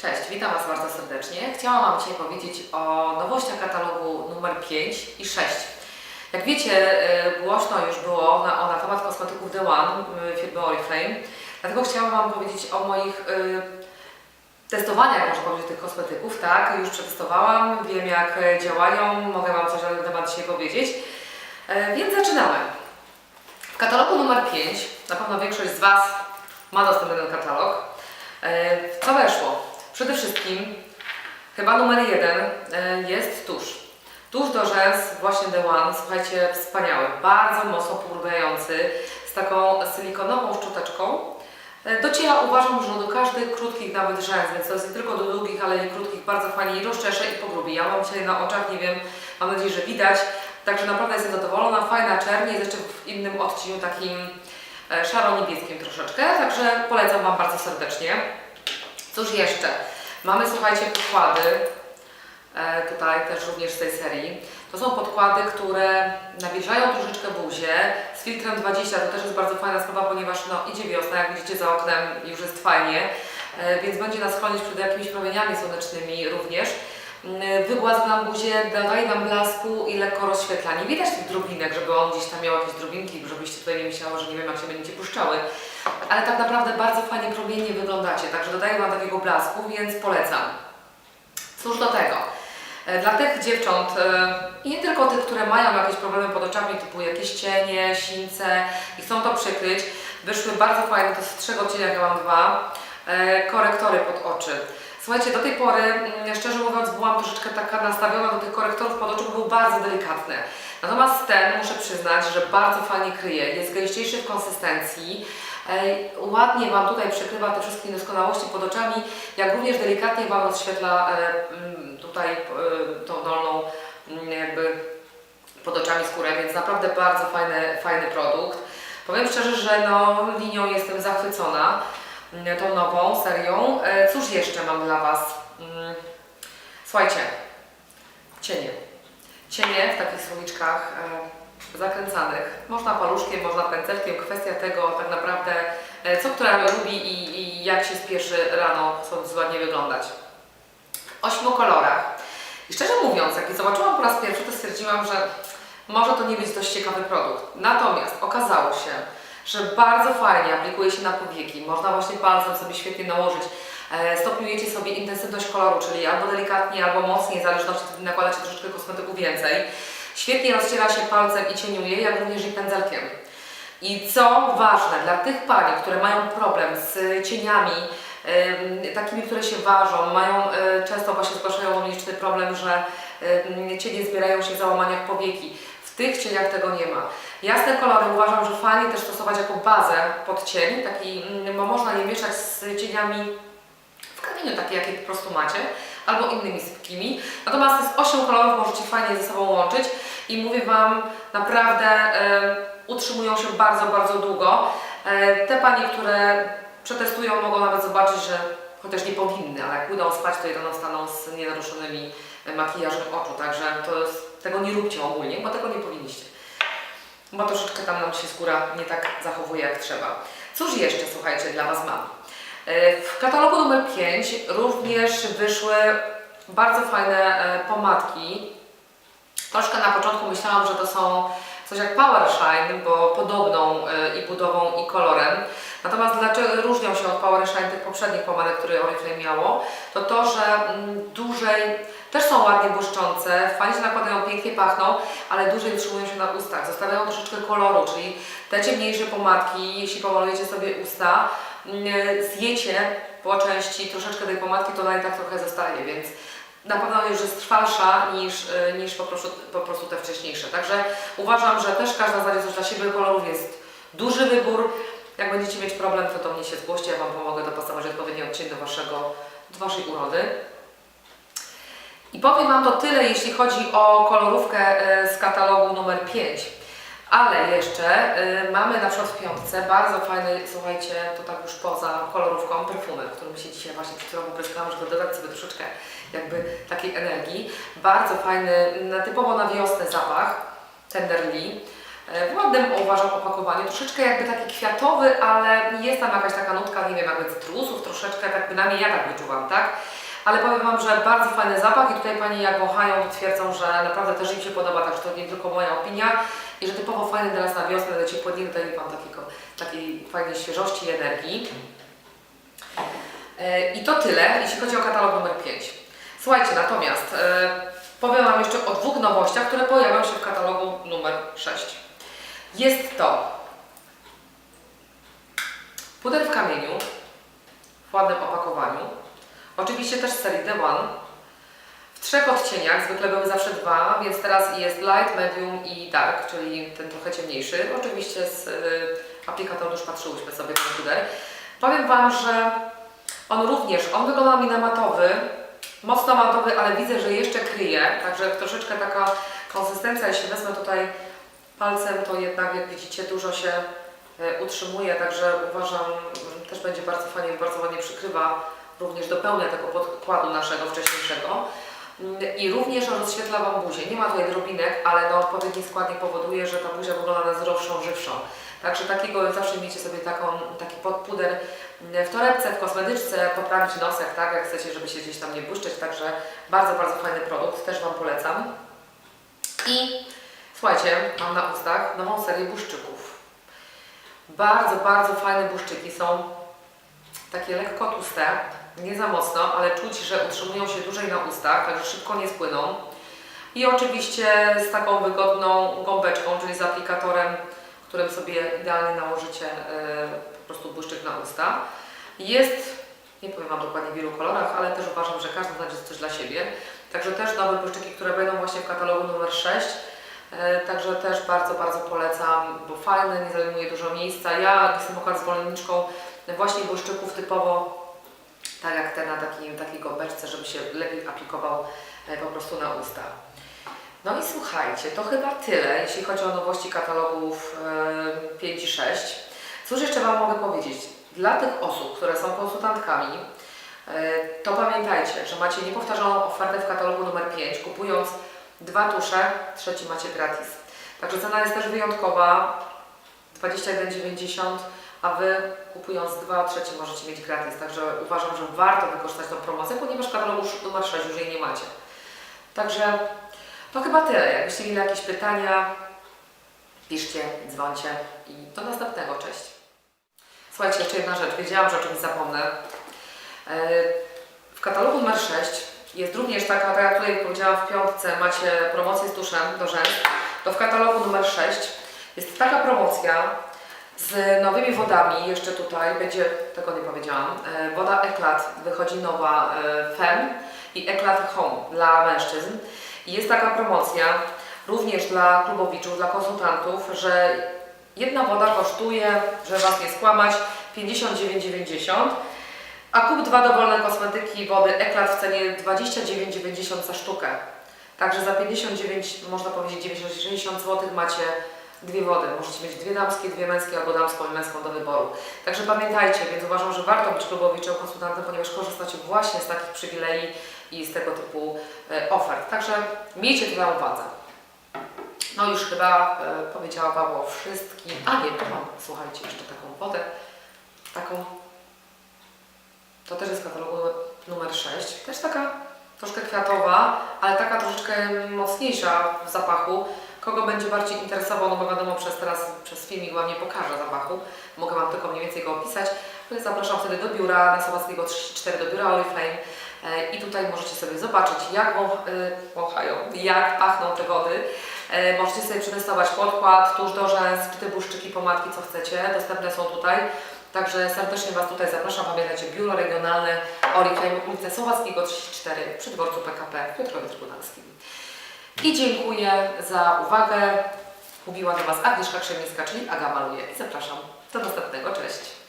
Cześć, witam Was bardzo serdecznie. Chciałam Wam dzisiaj powiedzieć o nowościach katalogu numer 5 i 6. Jak wiecie, y, głośno już było na, o, na temat kosmetyków The One y, firmy Oriflame, dlatego chciałam Wam powiedzieć o moich y, testowaniach, można powiedzieć, tych kosmetyków. Tak, już przetestowałam, wiem jak e, działają, mogę Wam coś na ten temat dzisiaj powiedzieć. E, Więc zaczynamy. W katalogu numer 5, na pewno większość z Was ma dostęp do ten katalog. Co weszło? Przede wszystkim, chyba numer jeden e, jest tusz. Tusz do rzęs, właśnie The One, słuchajcie, wspaniały, bardzo mocno porumieniający, z taką silikonową szczoteczką. E, Dociera uważam, że do każdych krótkich nawet rzęs, więc to jest nie tylko do długich, ale i krótkich, bardzo fajnie i rozczeszę i pogrubi. Ja mam dzisiaj na oczach, nie wiem, mam nadzieję, że widać, także naprawdę jestem zadowolona, fajna czerń, jest jeszcze w innym odcieniu takim e, szaro-niebieskim troszeczkę, także polecam Wam bardzo serdecznie. Cóż jeszcze? Mamy, słuchajcie, podkłady, e, tutaj też również z tej serii. To są podkłady, które nawieszają troszeczkę buzię z filtrem 20, to też jest bardzo fajna sprawa, ponieważ no, idzie wiosna, jak widzicie za oknem już jest fajnie, e, więc będzie nas chronić przed jakimiś promieniami słonecznymi również. Mm, Wygładza nam buzię, dodaje nam blasku i lekko rozświetla. Nie widać tych drobinek, żeby on gdzieś tam miał jakieś drobinki, żebyście tutaj nie myślały, że nie wiem jak się będziecie puszczały. Ale tak naprawdę bardzo fajnie promiennie wyglądacie, także dodaję Wam takiego blasku, więc polecam. Cóż do tego? E, Dla tych dziewcząt e, i nie tylko tych, które mają jakieś problemy pod oczami, typu jakieś cienie, sińce i chcą to przykryć, wyszły bardzo fajne, to z trzech odcieniach ja mam dwa, e, korektory pod oczy. Słuchajcie, do tej pory, mm, szczerze mówiąc, byłam troszeczkę taka nastawiona do tych korektorów pod oczu, bo był bardzo delikatny. Natomiast ten, muszę przyznać, że bardzo fajnie kryje, jest gęściejszy w konsystencji, ładnie Wam tutaj przykrywa te wszystkie niedoskonałości pod oczami, jak również delikatnie Wam rozświetla e, mm, tutaj e, tą dolną mm, jakby pod oczami skórę, więc naprawdę bardzo fajny, fajny produkt. Powiem szczerze, że no, linią jestem zachwycona tą nową serią. E, Cóż jeszcze mam dla Was? Mm, Słuchajcie, cienie. Cienie w takich słoiczkach e, zakręcanych. Można paluszkiem, można pędzelkiem. Kwestia tego tak naprawdę, e, co która lubi i, i jak się spieszy rano, chcąc ładnie wyglądać. Ośmiu kolorach. I szczerze mówiąc, jak je zobaczyłam po raz pierwszy, to stwierdziłam, że może to nie być dość ciekawy produkt. Natomiast okazało się, że bardzo fajnie aplikuje się na powieki. Można właśnie palcem sobie świetnie nałożyć. E, Stopniujecie sobie intensywność koloru, czyli albo delikatnie, albo mocniej, w zależności wtedy nakładacie troszeczkę kosmetyku więcej. Świetnie rozciera się palcem i cieniuje, jak również i pędzelkiem. I co ważne, dla tych pań, które mają problem z cieniami, takimi, które się ważą, mają e, często właśnie zgłaszają liczny problem, że cienie zbierają się w załamaniach powieki. Tych cieniach tego nie ma. Jasne kolory uważam, że fajnie też stosować jako bazę pod cień, taki, mm, bo można je mieszać z cieniami w kamieniu, takie jakie po prostu macie, albo innymi sypkimi. Natomiast z 8 kolorów możecie fajnie ze sobą łączyć i mówię Wam, naprawdę e, utrzymują się bardzo, bardzo długo. E, te Panie, które przetestują, mogą nawet zobaczyć, że chociaż nie powinny, ale jak pójdą spać, to rano wstaną z nienaruszonymi e, makijażem oczu, także to jest, tego nie róbcie ogólnie, bo tego nie powinniście. Bo troszeczkę tam nam się skóra nie tak zachowuje jak trzeba. Cóż jeszcze, słuchajcie, dla Was mam? E, W katalogu numer 5 również wyszły bardzo fajne e, pomadki. Troszkę na początku myślałam, że to są coś jak Power Shine, bo podobną i budową i kolorem. Natomiast dlaczego różnią się od Power Shine tych poprzednich pomadek, które Oriflame miało, to to, że mm, dłużej, też są ładnie błyszczące, fajnie się nakładają, pięknie pachną, ale dłużej utrzymują się na ustach, zostawiają troszeczkę koloru, czyli te ciemniejsze pomadki, jeśli pomalujecie sobie usta, mm, zjecie po części troszeczkę tej pomadki, to i tak trochę zostaje, więc na pewno już jest trwalsza niż, y, niż po, prostu, po prostu te wcześniejsze. Także uważam, że też każda coś dla siebie, kolorów jest duży wybór. Jak będziecie mieć problem, to do mnie się zgłoście, ja Wam pomogę dopasować odpowiedni odcień do, waszego, do Waszej urody. I powiem Wam to tyle, jeśli chodzi o kolorówkę y, z katalogu numer 5. Ale jeszcze y, mamy na przykład w piątce bardzo fajny, słuchajcie, to tak już poza kolorówką, perfumem, którym się dzisiaj właśnie którą bryskałam, żeby dodać sobie troszeczkę jakby takiej energii. Bardzo fajny, na, typowo na wiosnę zapach, Tenderly. E, w ładnym uważam opakowaniu, troszeczkę jakby taki kwiatowy, ale jest tam jakaś taka nutka, nie wiem, jakby cytrusów troszeczkę, tak bynajmniej ja tak wyczuwam, tak? Ale powiem Wam, że bardzo fajny zapach i tutaj Pani jak wąchają, twierdzą, że naprawdę też im się podoba, także to nie tylko moja opinia i że typowo fajny teraz na wiosnę, na ciepłe dni daje Wam takiego, takiej fajnej świeżości i energii. E, I to tyle, jeśli chodzi o katalog numer 5. Słuchajcie, natomiast e, powiem Wam jeszcze o dwóch nowościach, które pojawią się w katalogu numer 6. Jest to puder w kamieniu w ładnym opakowaniu. Oczywiście też z serii The One. W trzech odcieniach, zwykle były zawsze dwa, więc teraz jest light, medium i dark, czyli ten trochę ciemniejszy. Oczywiście z y, aplikatorem już patrzyłyśmy sobie ten puder. Powiem Wam, że on również, on wygląda mi na matowy, mocno matowy, ale widzę, że jeszcze kryje, także troszeczkę taka konsystencja, jeśli wezmę tutaj palcem, to jednak jak widzicie dużo się e, utrzymuje, także uważam, mm, też będzie bardzo fajnie, bardzo ładnie przykrywa, również dopełnia tego podkładu naszego wcześniejszego. Mm, I również rozświetla Wam buzię. Nie ma tutaj drobinek, ale no, odpowiedni składnik powoduje, że ta buzia wygląda na zdrowszą, żywszą. Także takiego zawsze miejcie sobie taką, taki podpuder mm, w torebce, w kosmetyczce, poprawić nosek, tak, jak chcecie, żeby się gdzieś tam nie błyszczeć. Także bardzo, bardzo fajny produkt, też Wam polecam. I słuchajcie, mam na ustach nową serię błyszczyków. Bardzo, bardzo fajne błyszczyki. Są takie lekko tłuste, nie za mocno, ale czuć, że utrzymują się dłużej na ustach, także szybko nie spłyną. I oczywiście z taką wygodną gąbeczką, czyli z aplikatorem, którym sobie idealnie nałożycie e, po prostu błyszczyk na usta. Jest, nie powiem Wam dokładnie w wielu kolorach, ale też uważam, że każdy znajdzie coś dla siebie. Także też nowe błyszczyki, które będą właśnie w katalogu numer 6. E, Także też bardzo, bardzo polecam, bo fajne, nie zajmuje dużo miejsca. Ja jestem akurat zwolenniczką właśnie błyszczyków typowo tak jak te na takim, takiej gąbeczce, żeby się lepiej aplikował e, po prostu na usta. No i słuchajcie, to chyba tyle, jeśli chodzi o nowości katalogów e, 5 i 6. Cóż jeszcze Wam mogę powiedzieć? Dla tych osób, które są konsultantkami, e, to pamiętajcie, że macie niepowtarzaną ofertę w katalogu numer 5. Kupując dwa tusze, trzeci macie gratis. Także cena jest też wyjątkowa, 21,90 a Wy kupując dwa, trzeci możecie mieć gratis. Także uważam, że warto wykorzystać tą promocję, ponieważ katalogu numer 6 już jej nie macie. Także to chyba tyle. Jakbyście mieli jakieś pytania, piszcie, dzwońcie i do następnego. Cześć. Słuchajcie, jeszcze jedna rzecz. Wiedziałam, że o czymś zapomnę. E, W katalogu numer 6 jest również taka, tak jak tutaj powiedziałam w piątce, macie promocję z tuszem do rzęs. To w katalogu numer 6 jest taka promocja, z nowymi wodami, jeszcze tutaj będzie, tego nie powiedziałam, e, woda Eklat, wychodzi nowa e, Fem i Eklat Home dla mężczyzn. I jest taka promocja również dla klubowiczów, dla konsultantów, że jedna woda kosztuje, żeby Was nie skłamać, 59,90 a kup dwa dowolne kosmetyki wody Eklat w cenie 29,90 za sztukę. Także za 59, można powiedzieć 90 zł macie dwie wody. Możecie mieć dwie damskie, dwie męskie albo damską i męską do wyboru. Także pamiętajcie, więc uważam, że warto być klubowiczem, konsultantem, ponieważ korzystacie właśnie z takich przywilei i z tego typu e, ofert. Także miejcie to na uwadze. No już chyba e, powiedziałam Wam o wszystkim. A nie, mam, słuchajcie, jeszcze taką wodę. Taką. To też jest katalogu numer 6. Też taka troszkę kwiatowa, ale taka troszeczkę mocniejsza w zapachu. Kogo będzie bardziej interesował, no bo wiadomo, przez teraz, przez filmik Wam nie pokażę zapachu, mogę Wam tylko mniej więcej go opisać, zapraszam wtedy do biura na Słowackiego 34 do biura Oriflame e, i tutaj możecie sobie zobaczyć, jak wąch, e, wąchają, jak pachną te wody. E, Możecie sobie przetestować podkład, tuż do rzęs, czy te błyszczyki, pomadki, co chcecie, dostępne są tutaj. Także serdecznie Was tutaj zapraszam. Pamiętajcie, biuro regionalne Oriflame, ulica Słowackiego 34 przy dworcu PKP w Piotrowie Trybunalskim. I dziękuję za uwagę. Mówiła do Was Agnieszka Krzemińska, czyli Aga Maluje. I zapraszam do następnego. Cześć!